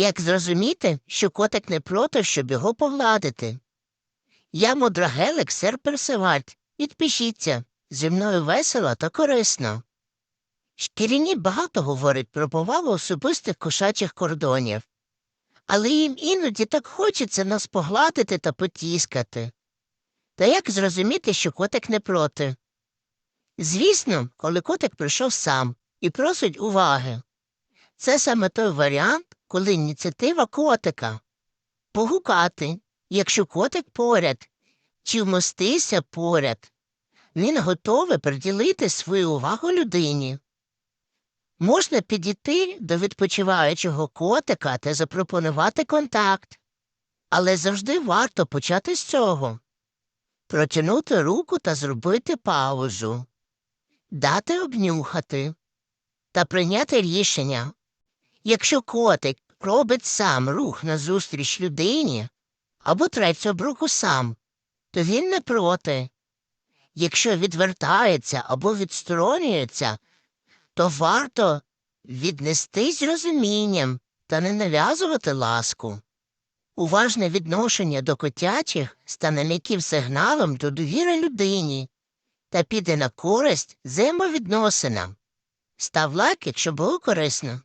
Як зрозуміти, що котик не проти, щоб його погладити? Я мудрагелик, сер Персиваль. Підпишіться. Зі мною весело та корисно. Шкіряні багато говорить про повагу особистих кошачих кордонів. Але їм іноді так хочеться нас погладити та потіскати. Та як зрозуміти, що котик не проти? Звісно, коли котик прийшов сам і просить уваги. Це саме той варіант, коли ініціатива котика. Погукати, якщо котик поряд, чи вмостися поряд. Він готовий приділити свою увагу людині. Можна підійти до відпочиваючого котика та запропонувати контакт, але завжди варто почати з цього протягнути руку та зробити паузу, дати обнюхати та прийняти рішення. Якщо котик робить сам рух назустріч людині або треться об руку сам, то він не проти. Якщо відвертається або відсторонюється, то варто віднестись з розумінням та не нав'язувати ласку. Уважне відношення до котячих стане м'яким сигналом до довіри людині та піде на користь взаємовідносинам. Став лайк, якщо було корисно.